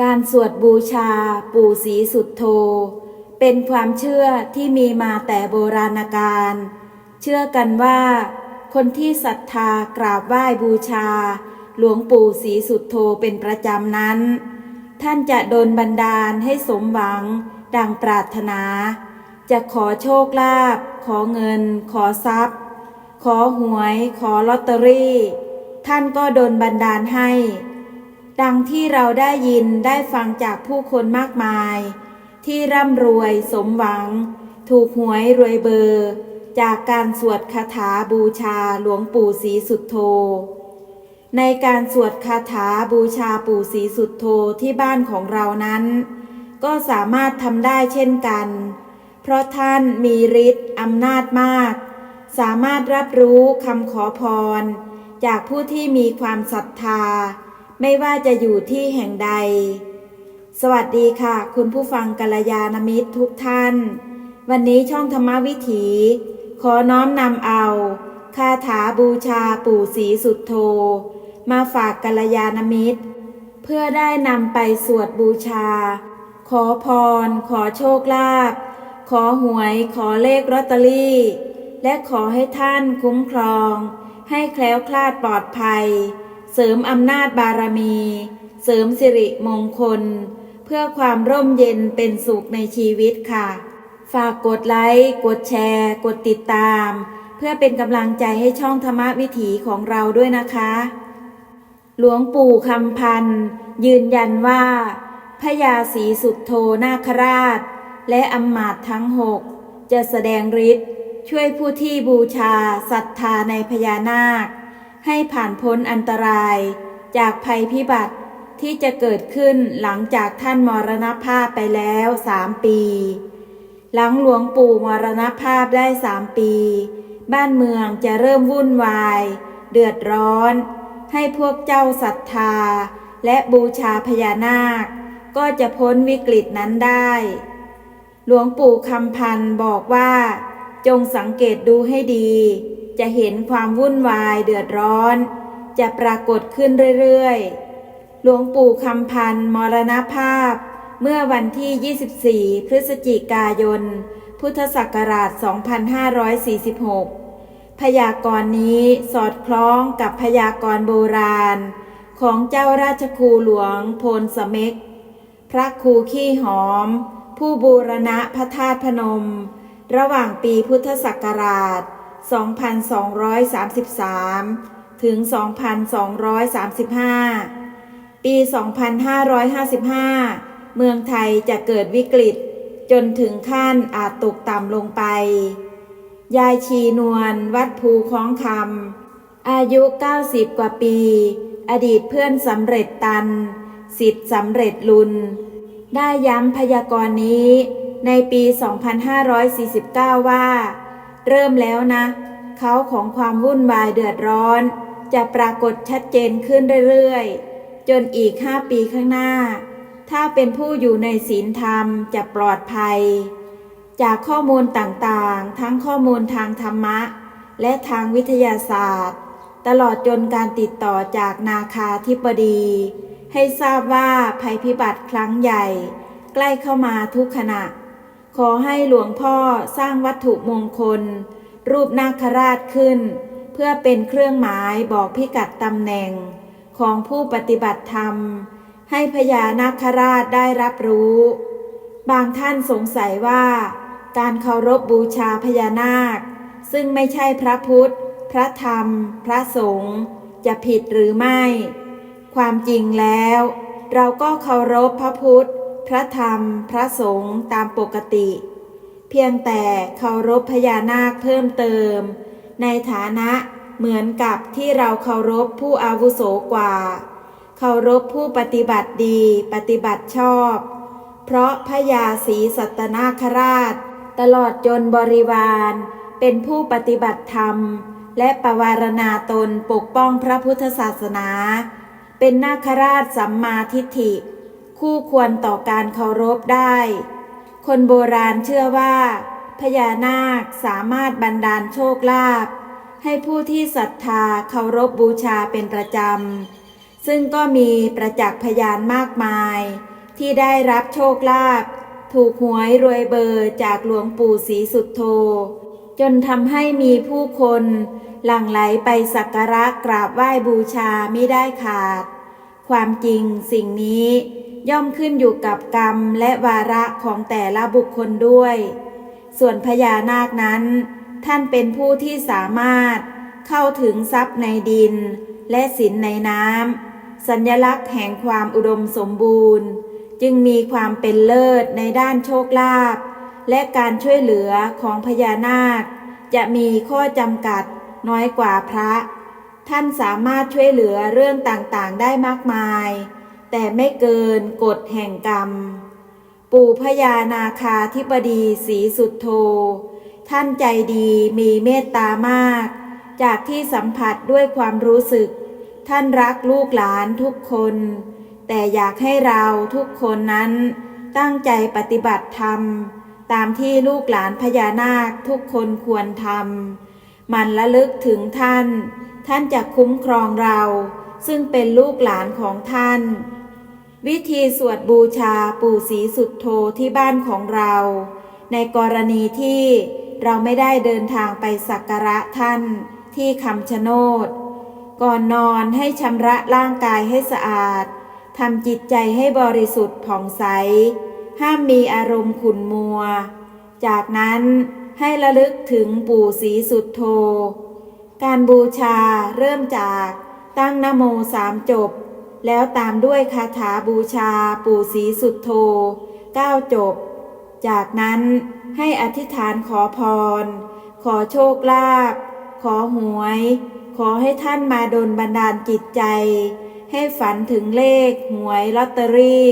การสวดบูชาปู่ศรีสุดโท เป็นความเชื่อที่มีมาแต่โบราณกาลเชื่อกันว่า คนที่ศรัทธากราบไหว้บูชา หลวงปู่ศรีสุดโทเป็นประจำนั้น ท่านจะโดนบันดาลให้สมหวัง ดังปรารถนา จะขอโชคลาภขอเงิน ขอทรัพย์ ขอหวย ขอลอตเตอรี่ ท่านก็โดนบันดาลให้ ดังที่เราได้ยินได้ฟังจากผู้คนมากมาย ที่ร่ำรวยสมหวัง ถูกหวยรวยเบอร์ จากการสวดคาถาบูชาหลวงปู่ศรีสุดโท ในการสวดคาถาบูชาปู่ศรีสุดโทที่บ้านของเรานั้น ก็สามารถทำได้เช่นกัน เพราะท่านมีฤทธิ์อำนาจมาก สามารถรับรู้คำขอพร จากผู้ที่มีความศรัทธา ไม่ว่าจะอยู่ที่แห่งใด สวัสดีค่ะ คุณผู้ฟังกัลยาณมิตรทุกท่าน วันนี้ช่องธรรมวิถี ขอน้อมนำเอาคาถาบูชาปู่ศรีสุดโท มาฝากกัลยาณมิตร เพื่อได้นำไปสวดบูชา ขอพร ขอโชคลาภขอหวยขอเลขลอตเตอรี่ และขอให้ท่านคุ้มครอง ให้แคล้วคลาดปลอดภัย เสริมอำนาจบารมี เสริมสิริมงคล เพื่อความร่มเย็นเป็นสุขในชีวิตค่ะ ฝากกดไลค์ กดแชร์ กดติดตาม เพื่อเป็นกำลังใจให้ช่องธรรมวิถีของเราด้วยนะคะ หลวงปู่คำพันธ์ยืนยันว่าพญาศรีสุดโทนาคราช และอำมาตย์ทั้งหกจะแสดงฤทธิ์ช่วยผู้ที่บูชาศรัทธาในพญานาค ให้ผ่านพ้นอันตราย จากภัยพิบัติที่จะเกิดขึ้นหลังจากท่านมรณภาพไปแล้วสามปี หลังหลวงปู่มรณภาพได้สามปี บ้านเมืองจะเริ่มวุ่นวาย เดือดร้อน ให้พวกเจ้าศรัทธา และบูชาพญานาค ก็จะพ้นวิกฤตนั้นได้ หลวงปู่คำพันธ์บอกว่า จงสังเกตดูให้ดี จะเห็นความวุ่นวายเดือดร้อน จะปรากฏขึ้นเรื่อยๆ หลวงปู่คำพันธ์มรณภาพ เมื่อวันที่ 24 พฤศจิกายน พุทธศักราช 2546 พยากรณ์นี้สอดคล้องกับพยากรณ์โบราณ ของเจ้าราชครูหลวงพลสเม็ก พระครูขี้หอม ผู้บูรณะพระธาตุพนม ระหว่างปีพุทธศักราช 2233 ถึง 2235 ปี 2555 เมืองไทยจะเกิดวิกฤต จนถึงขั้นอาจตกต่ำลงไป ยายชีนวลวัดภูคล้องคำอายุ 90 กว่าปี อดีตเพื่อนสำเร็จตัน สิทธิ์สำเร็จลุน ได้ย้ำพยากรณ์นี้ในปี 2549 ว่า เริ่มแล้วนะเขาของความวุ่นวายเดือดร้อน จะปรากฏชัดเจนขึ้นเรื่อยๆ จนอีก5ปีข้างหน้า ถ้าเป็นผู้อยู่ในศีลธรรมจะปลอดภัย จากข้อมูลต่างๆ ทั้งข้อมูลทางธรรมะ และทางวิทยาศาสตร์ ตลอดจนการติดต่อจากนาคาธิบดี ให้ทราบว่าภัยพิบัติครั้งใหญ่ ใกล้เข้ามาทุกขณะ ขอให้หลวงพ่อสร้างวัตถุมงคล รูปนาคราชขึ้น เพื่อเป็นเครื่องหมายบอกพิกัดตำแหน่ง ของผู้ปฏิบัติธรรม ให้พญานาคราชได้รับรู้ บางท่านสงสัยว่า การเคารพบบูชาพญานาค ซึ่งไม่ใช่พระพุทธ พระธรรม พระสงฆ์จะผิดหรือไม่ ความจริงแล้ว เราก็เคารพพระพุทธ พระธรรม พระสงฆ์ตามปกติ เพียงแต่เคารพพญานาคเพิ่มเติม ในฐานะเหมือนกับที่เราเคารพผู้อาวุโสกว่า เคารพผู้ปฏิบัติดีปฏิบัติชอบ เพราะพญาศรีสัตนาคราช ตลอดจนบริวาร เป็นผู้ปฏิบัติธรรม และปวารณาตนปกป้องพระพุทธศาสนา เป็นนาคราชสัมมาทิฏฐิ คู่ควรต่อการเคารพได้ คนโบราณเชื่อว่า พญานาคสามารถบันดาลโชคลาภให้ผู้ที่ศรัทธาเคารพบบูชาเป็นประจำ ซึ่งก็มีประจักษ์พยานมากมาย ที่ได้รับโชคลาภถูกหวยรวยเบอร์จากหลวงปู่ศรีสุดโท จนทำให้มีผู้คนหลั่งไหลไปสักการะกราบไหว้บูชาไม่ได้ขาด ความจริงสิ่งนี้ ย่อมขึ้นอยู่กับกรรมและวาระของแต่ละบุคคลด้วย ส่วนพญานาคนั้น ท่านเป็นผู้ที่สามารถเข้าถึงทรัพย์ในดิน และสินในน้ำสัญลักษณ์แห่งความอุดมสมบูรณ์ จึงมีความเป็นเลิศในด้านโชคลาภและการช่วยเหลือของพญานาค จะมีข้อจำกัดน้อยกว่าพระ ท่านสามารถช่วยเหลือเรื่องต่างๆ ได้มากมาย แต่ไม่เกินกฎแห่งกรรม ปู่พญานาคาธิบดีศรีสุดโท ท่านใจดีมีเมตตามาก จากที่สัมผัสด้วยความรู้สึก ท่านรักลูกหลานทุกคน แต่อยากให้เราทุกคนนั้นตั้งใจปฏิบัติธรรม ตามที่ลูกหลานพญานาคทุกคนควรทำมันละลึกถึงท่าน ท่านจะคุ้มครองเรา ซึ่งเป็นลูกหลานของท่าน วิธีสวดบูชาปู่ศรีสุดโทที่บ้านของเรา ในกรณีที่เราไม่ได้เดินทางไปสักการะท่านที่คำชะโนด ก่อนนอนให้ชำระร่างกายให้สะอาดทำจิตใจให้บริสุทธิ์ผ่องใส ห้ามมีอารมณ์ขุ่นมัว จากนั้นให้ระลึกถึงปู่ศรีสุดโท การบูชาเริ่มจากตั้งนโมสามจบ แล้วตามด้วยคาถาบูชาปู่ศรีสุดโทเก้าจบ จากนั้นให้อธิษฐานขอพร ขอโชคลาภขอหวย ขอให้ท่านมาดลบันดาลจิตใจ ให้ฝันถึงเลขหวยลอตเตอรี่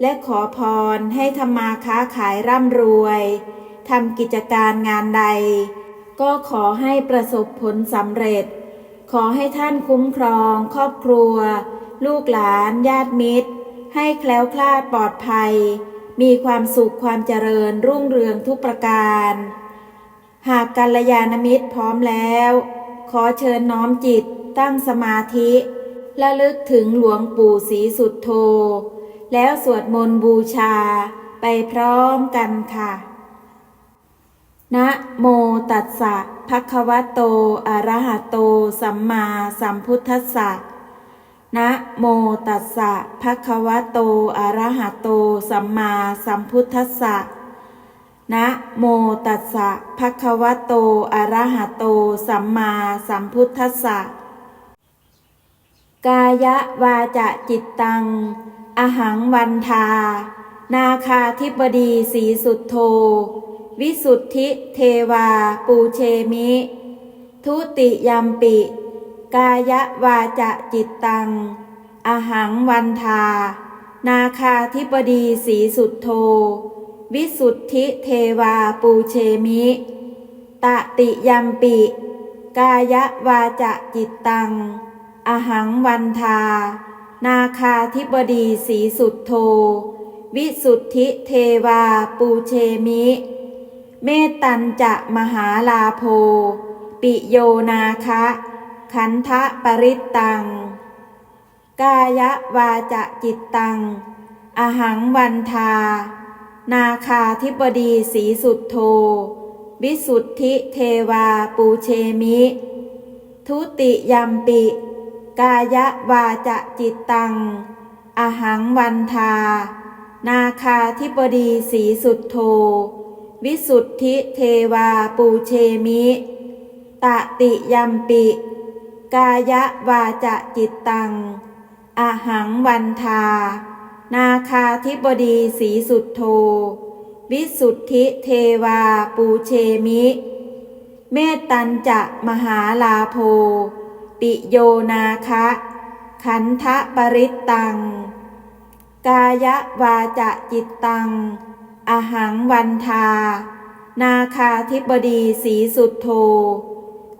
และขอพรให้ทำมาค้าขายร่ำรวยทำกิจการงานใด ก็ขอให้ประสบผลสำเร็จ ขอให้ท่านคุ้มครองครอบครัว ลูกหลาน ญาติมิตร ให้แคล้วคลาดปลอดภัย มีความสุขความเจริญรุ่งเรืองทุกประการ หากกัลยาณมิตรพร้อมแล้ว ขอเชิญน้อมจิตตั้งสมาธิและลึกถึงหลวงปู่ศรีสุดโท แล้วสวดมนต์บูชาไปพร้อมกันค่ะ นะโมตัสสะภะคะวะโต อะระหะโต สัมมาสัมพุทธัสสะ นะโมตัสสะภะคะวะโต อะระหะโต สัมมาสัมพุทธัสสะ นะโมตัสสะภะคะวะโต อะระหะโต สัมมาสัมพุทธัสสะ กายะวาจะจิตตัง อหังวันทา นาคาธิบดีสีสุดโท วิสุทธิเทวาปูเชมิ ทุติยัมปิ กายะวาจะจิตตัง อหังวันทา นาคาธิบดีสีสุดโท วิสุทธิเทวาปูเชมิ ตติยัมปิ กายะวาจะจิตตัง อหังวันทา นาคาธิบดีสีสุดโท วิสุทธิเทวาปูเชมิ เมตตันจะมหาลาโภปิโยนาคะ ขันทะปริตตัง กายวาจะจิตตัง อหังวันทา นาคาธิบดีสีสุดโท วิสุทธิเทวาปูเชมิ ทุติยัมปิ กายวาจะจิตตัง อหังวันทา นาคาธิบดีสีสุดโท วิสุทธิเทวาปูเชมิ ตติยัมปิ กายวาจะจิตตัง อหังวันทา นาคาธิบดีสีสุดโท วิสุทธิเทวาปูเชมิ เมตตันจะมหาลาโภปิโยนาคะ ขันทะปริตตัง กายวาจะจิตตัง อหังวันทา นาคาธิบดีสีสุดโท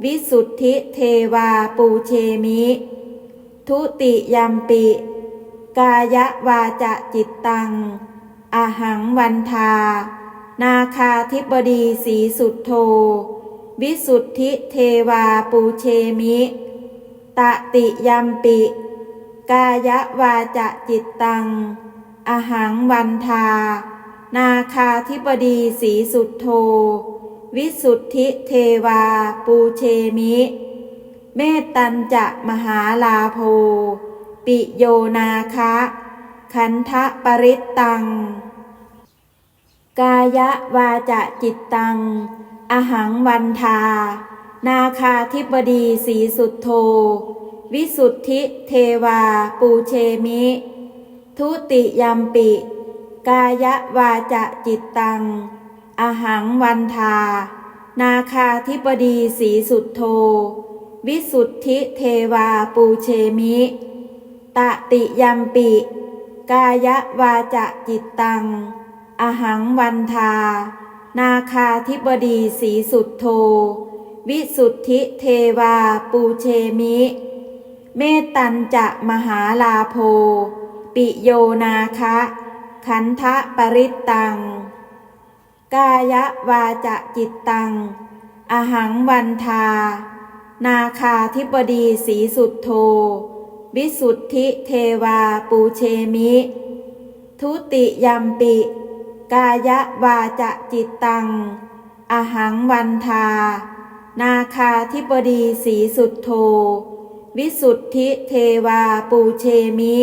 วิสุทธิเทวาปูเชมิ ทุติยัมปิ กายะวาจะจิตตัง อหังวันทา นาคาธิบดีสีสุดโท วิสุทธิเทวาปูเชมิ ตติยัมปิ กายวาจะจิตตัง อหังวันทา นาคาธิบดีสีสุทโธ วิสุทธิเทวาปูเชมิ เมตัญจะมหาลาโภ ปิโยนาคะ ขันทะปริตตัง กายวาจะจิตตัง อหังวันทา นาคาธิบดีสีสุทโธวิสุทธิเทวาปูเชมิ ทุติยัมปิ กายวาจะจิตตัง อหังวันทา นาคาธิบดีสีสุทโธวิสุทธิเทวาปูเชมิตติยัมปิ กายวาจะจิตตัง อหังวันทา นาคาธิบดีสีสุทโธวิสุทธิเทวาปูเชมิ เมตตัญจะมหาลาโภปิโยนาคะ ขันทะปริตตัง กายวาจะจิตตัง อหังวันทา นาคาธิบดีสีสุทโธวิสุทธิเทวาปูเชมิ ทุติยัมปิ กายวาจะจิตตัง อหังวันทา นาคาธิบดีสีสุทโธวิสุทธิเทวาปูเชมิ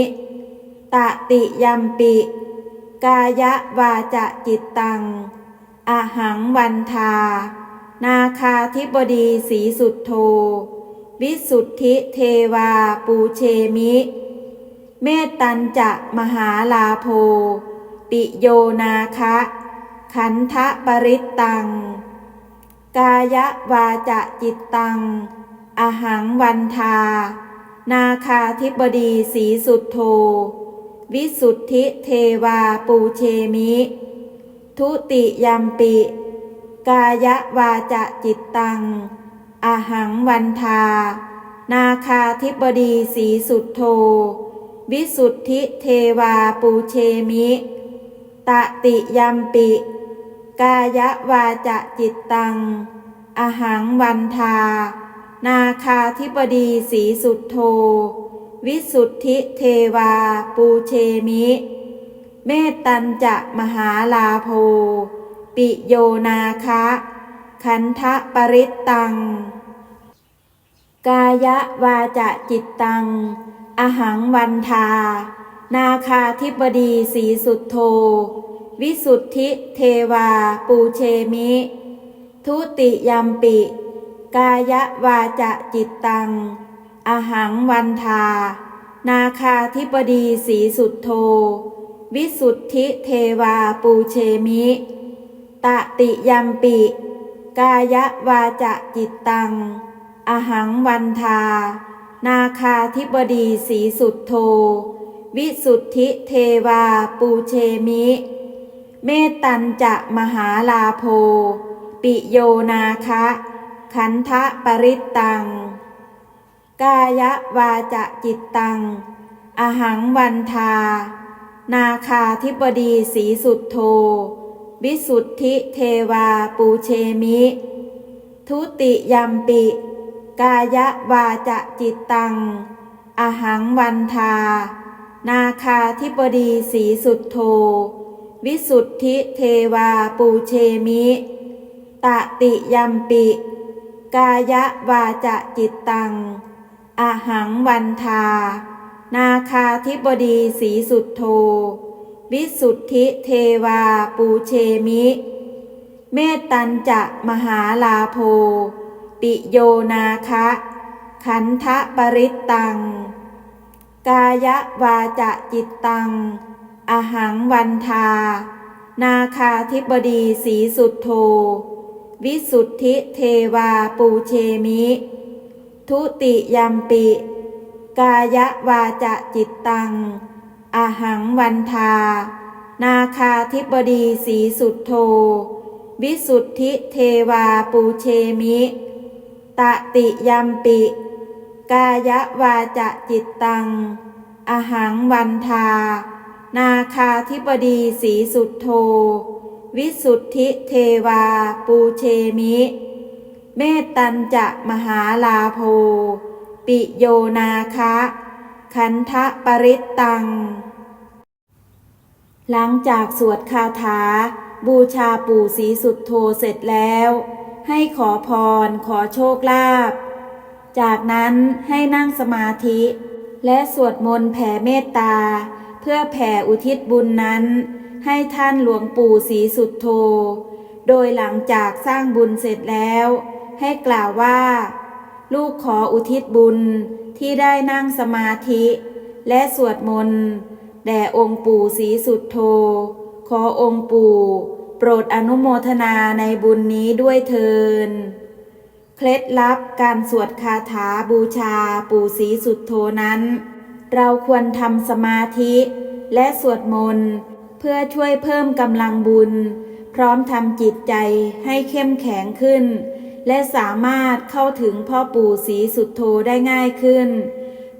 ตติยัมปิ กายวาจะจิตตัง อหังวันทา นาคาธิบดีสีสุทโธวิสุทธิเทวาปูเชมิ เมตตัญจะมหาลาโภปิโยนาคะ ขันทะปริตตัง กายวาจะจิตตัง อหังวันทา นาคาธิบดีสีสุทโธวิสุทธิเทวาปูเชมิ ทุติยมปิ กายวาจะจิตตัง อหังวันทา นาคาธิบดีสีสุทโธวิสุทธิเทวาปูเชมิ ตติยมปิ กายวาจะจิตตัง อหังวันทา นาคาธิบดีสีสุทโธวิสุทธิเทวาปูเชมิ เมตตัญจะมหาลาโภ ปิโยนาคะขันทะปริตตัง กายวาจะจิตตัง อหังวันทา นาคาธิบดีสีสุทโธวิสุทธิเทวาปูเชมิ ทุติยมปิ กายวาจะจิตตัง อหังวันทา นาคาธิบดีสีสุทโธ วิสุทธิเทวาปูเชมิ ตติยัมปิ กายวาจะจิตตัง อหังวันทา นาคาธิบดีสีสุทโธวิสุทธิเทวาปูเชมิ เมตตัญจะมหาลาโภปิโยนาคะ ขันทะปริตตัง กายวาจะจิตตัง อหังวันทา นาคาธิบดีสีสุทโธวิสุทธิเทวาปูเชมิ ทุติยัมปิ กายวาจะจิตตัง อหังวันทา นาคาธิบดีสีสุทโธวิสุทธิเทวาปูเชมิ ตติยัมปิ กายวาจะจิตตัง อหังวันทา นาคาธิบดีสีสุทโธวิสุทธิเทวาปูเชมิ เมตตัญจะมหาลาโภปิโยนาคะ ขันทะปริตตัง กายวาจะจิตตัง อหังวันทา นาคาธิบดีสีสุทโธวิสุทธิเทวาปูเชมิ ทุติยัมปิ กายวาจะจิตตัง อหังวันทา นาคาธิบดีสีสุทโธวิสุทธิเทวาปูเชมิ ตติยัมปิ กายวาจะจิตตัง อหังวันทา นาคาธิบดีสีสุทโธวิสุทธิเทวาปูเชมิ เมตตัญจะมหาลาโภ ปิโยนาคะ คันทะปริตตัง หลังจากสวดคาถา บูชาปู่ศรีสุดโทเสร็จแล้ว ให้ขอพรขอโชคลาภ จากนั้นให้นั่งสมาธิ และสวดมนต์แผ่เมตตา เพื่อแผ่อุทิศบุญนั้น ให้ท่านหลวงปู่ศรีสุดโท โดยหลังจากสร้างบุญเสร็จแล้ว ให้กล่าวว่า ลูกขออุทิศบุญที่ได้นั่งสมาธิ และสวดมนต์แด่องค์ปู่ศรีสุดโท ขอองค์ปู่ โปรดอนุโมทนาในบุญนี้ด้วยเทินเคล็ดลับการสวดคาถาบูชาปู่ศรีสุดโทนั้น เราควรทำสมาธิและสวดมนต์เพื่อช่วยเพิ่มกำลังบุญ พร้อมทำจิตใจให้เข้มแข็งขึ้น และสามารถเข้าถึงพ่อปู่ศรีสุดโทได้ง่ายขึ้น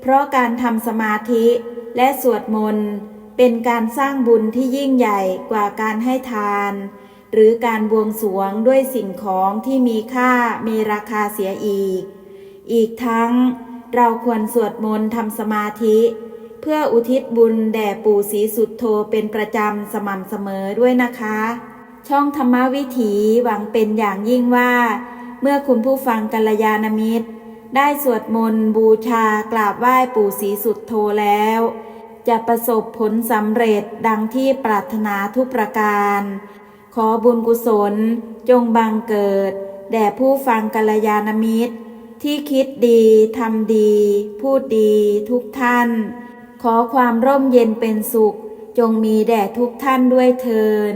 เพราะการทำสมาธิและสวดมนต์เป็นการสร้างบุญที่ยิ่งใหญ่กว่าการให้ทาน หรือการบวงสรวงด้วยสิ่งของที่มีค่ามีราคาเสียอีก อีกทั้งเราควรสวดมนต์ทำสมาธิ เพื่ออุทิศบุญแด่ปู่ศรีสุดโทเป็นประจำสม่ำเสมอด้วยนะคะ ช่องธรรมวิถีหวังเป็นอย่างยิ่งว่า เมื่อคุณผู้ฟังกัลยาณมิตร ได้สวดมนต์บูชากราบไหว้ปู่ศรีสุดโทแล้ว จะประสบผลสำเร็จดังที่ปรารถนาทุกประการ ขอบุญกุศลจงบังเกิด แด่ผู้ฟังกัลยาณมิตร ที่คิดดีทำดี พูดดีทุกท่าน ขอความร่มเย็นเป็นสุข จงมีแด่ทุกท่านด้วยเทิน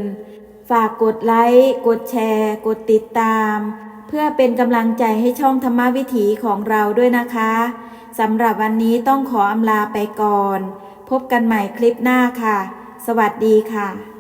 ฝากกดไลค์ กดแชร์ กดติดตาม เพื่อเป็นกำลังใจให้ช่องธรรมวิถีของเราด้วยนะคะสำหรับวันนี้ต้องขออำลาไปก่อน พบกันใหม่คลิปหน้าค่ะ สวัสดีค่ะ